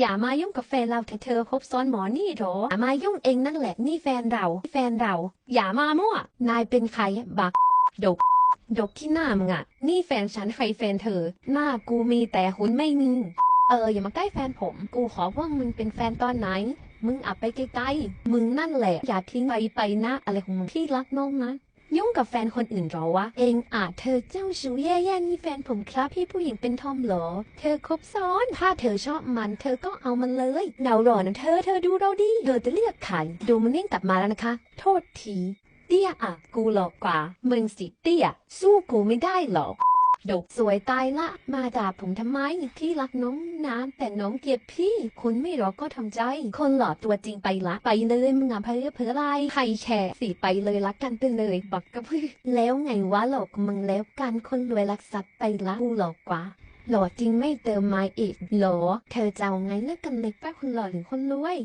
อย่ามายุ่งกับแฟนเราเถอเธอคบซ้อนหมอนี่โถอย่ามายุ่งเองนั่นแหละนี่แฟนเรา แฟนเรา อย่ามามั่ว นายเป็นใครบักดกดกที่หน้ามึงอะนี่แฟนฉันใครแฟนเธอ หน้ากูมีแต่หุ่นไม่มีเอออย่ามาใกล้แฟนผม กูขอว่ามึงเป็นแฟนตอนไหน มึงอับไปไกลๆ มึงนั่นแหละ อย่าทิ้งไปไปนะ อะไรของมึงที่รักน้องนะ ยุ่งกับแฟนคนอื่นหรอวะ เองอาจเธอเจ้าชู้แย่ๆนี่แฟนผมครับพี่ผู้หญิงเป็นทอมหรอ เธอคบซ้อน ถ้าเธอชอบมันเธอก็เอามันเลยเดาหรอนะเธอเธอดูเราดิเธอจะเลือกใครดูมันนิ่งกลับมาแล้วนะคะ โทษทีเตี้ยอะกูหลอกกว่ามึงสิเตี้ยสู้กูไม่ได้หรอก ดกสวยตายละ มาด่าผมทำไมพี่รักน้องน้ำแต่น้องเกลียดพี่ คุณไม่รอก็ทำใจ คนหล่อตัวจริงไปละไปเลยมึงอะเพื่อเพื่ออะไรใครแชร์สิไปเลยรักกันไปเลยบักกระพือแล้วไงวะหลอกมึงแล้วกันคนรวยรักทรัพย์ไปละกูหลอกกว่าหล่อจริงไม่เติมไม้อีกหรอเธอจะเอาไงเลิกกันเลยป้าคนหล่อหรือคนรวย